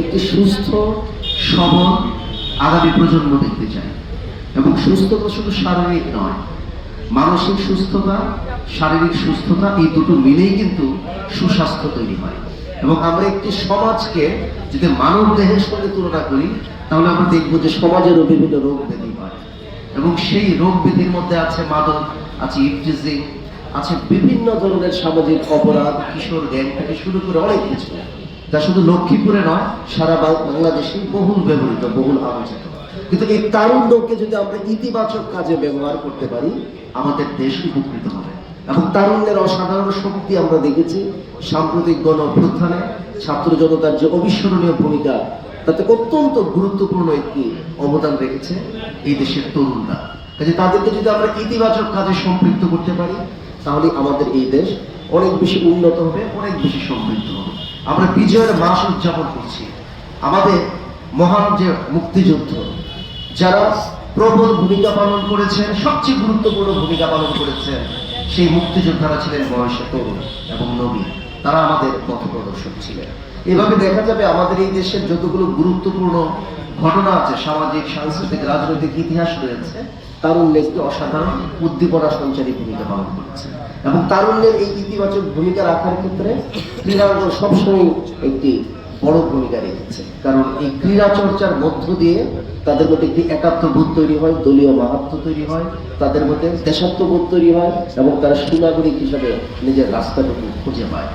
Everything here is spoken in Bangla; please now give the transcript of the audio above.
একটি সুস্থ সবল আগামী প্রজন্ম দেখতে চাই এবং সুস্থতা শুধু শারীরিক নয়, মানসিক সুস্থতা, শারীরিক সুস্থতা এই দুটো মিলেই কিন্তু সুস্বাস্থ্য তৈরি হয়। এবং আমরা একটি সমাজকে যদি মানব দেহের সঙ্গে তুলনা করি, তাহলে আমরা দেখব যে সমাজেরও বিভিন্ন রোগ ব্যাধি হয়। এবং সেই রোগ ব্যাধির মধ্যে আছে মাদক, আছে ইফটিজিং আছে বিভিন্ন ধরনের সামাজিক অপরাধ, কিশোর গ্যাং থেকে শুরু করে অনেক কিছু। যা শুধু লক্ষ্মীপুরে নয়, সারা বাংলাদেশে বহুল ব্যবহৃত, বহুল আলোচিত। কিন্তু এই তারুণ্যকে যদি আমরা ইতিবাচক কাজে ব্যবহার করতে পারি, আমাদের দেশ উপকৃত হবে। এবং তারুণ্যের অসাধারণ শক্তি আমরা দেখেছি সাম্প্রতিক গণ অভ্যুত্থানে ছাত্র জনতার যে অবিস্মরণীয় ভূমিকা, তাতে অত্যন্ত গুরুত্বপূর্ণ একটি অবদান রেখেছে এই দেশের তরুণরা। কাজে তাদেরকে যদি আমরা ইতিবাচক কাজে সম্পৃক্ত করতে পারি, তাহলে আমাদের এই দেশ অনেক বেশি উন্নত হবে, অনেক বেশি সমৃদ্ধ হবে। আমরা বিজয়ের মাস উদযাপন করছি। আমাদের মহান যে মুক্তিযুদ্ধ, যারা প্রবল ভূমিকা পালন করেছেন, সবচেয়ে গুরুত্বপূর্ণ ভূমিকা পালন করেছেন, সেই মুক্তিযোদ্ধারা ছিলেন বয়সে তরুণ এবং নবী। তারা আমাদের পথ প্রদর্শক ছিলেন। এভাবে দেখা যাবে আমাদের এই দেশের যতগুলো গুরুত্বপূর্ণ ঘটনা আছে, সামাজিক, সাংস্কৃতিক, রাজনৈতিক ইতিহাস রয়েছে তারুণ্য একটি অসাধারণ উদ্দীপনা সঞ্চারী ভূমিকা পালন করেছে এবং তারুণ্যের এই ইতিবাচক ভূমিকা রাখার ক্ষেত্রে ক্রীড়াঙ্গন সবসময় একটি বড় ভূমিকা রেখেছে। কারণ এই ক্রীড়া চর্চার মধ্য দিয়ে তাদের মধ্যে একটি একাত্মবোধ তৈরি হয়, দলীয় মাহাত্ম তৈরি হয়, তাদের মধ্যে দেশাত্মবোধ তৈরি হয় এবং তারা সুনাগরিক হিসাবে নিজের রাস্তাটুকু খুঁজে পায়।